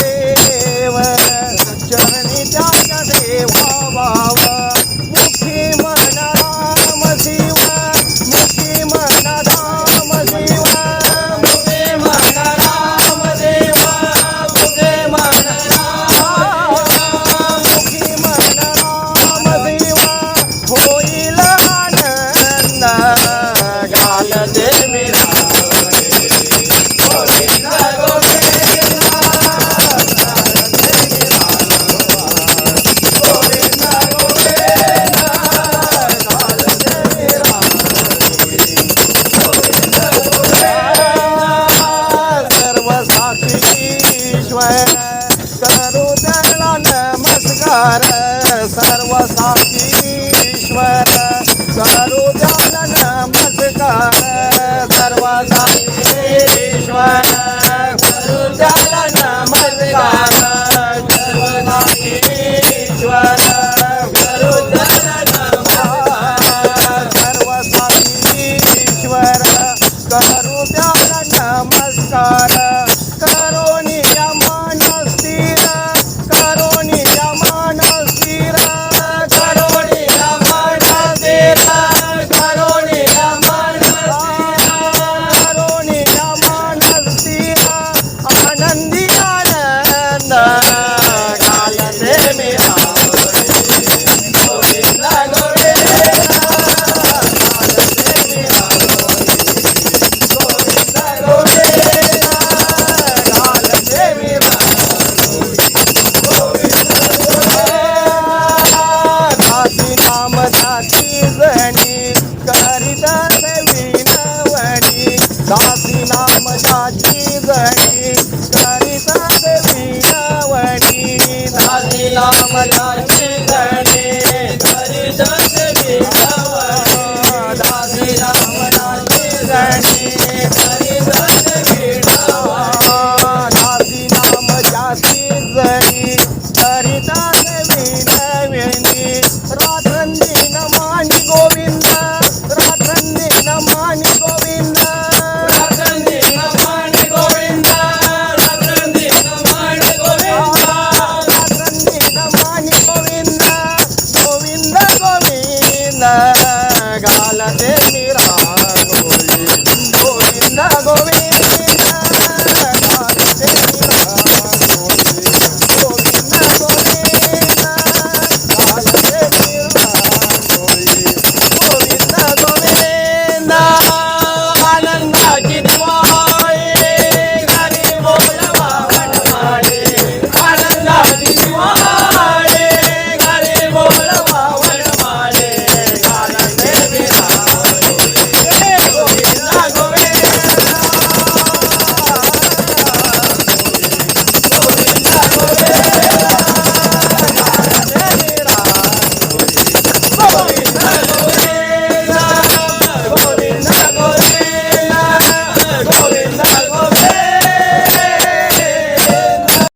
देव चरणी त्याच्या देवा. Bye. सारी सात वीणावाटी झाली रामला